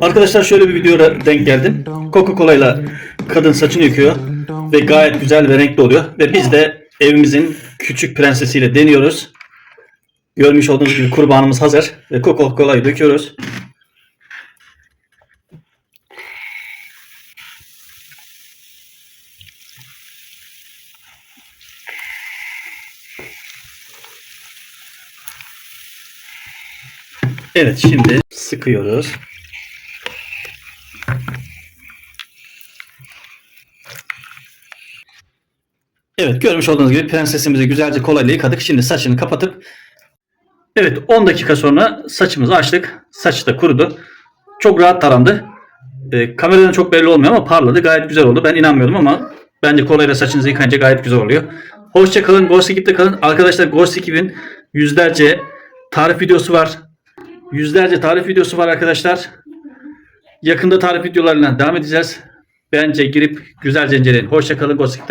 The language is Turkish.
Arkadaşlar şöyle bir videoya denk geldim. Coca-Cola ile kadın saçını yıkıyor ve gayet güzel ve renkli oluyor. Ve biz de evimizin küçük prensesiyle deniyoruz. Görmüş olduğunuz gibi kurbanımız hazır ve Coca-Cola'yı döküyoruz. Evet şimdi sıkıyoruz. Evet görmüş olduğunuz gibi prensesimizi güzelce kolayla yıkadık. Şimdi saçını kapatıp Evet 10 dakika sonra saçımızı açtık. Saç da kurudu. Çok rahat tarandı. E, kameradan çok belli olmuyor ama parladı. Gayet güzel oldu. Ben inanmıyordum ama bence kolayla saçınızı yıkayınca gayet güzel oluyor. Hoşçakalın. Ghost Ekip'te kalın. Arkadaşlar Ghost Ekip'in yüzlerce tarif videosu var. Yüzlerce tarif videosu var arkadaşlar. Yakında tarif videolarına devam edeceğiz. Bence girip güzelce inceleyin. Hoşçakalın. Ghost Ekip'te kalın.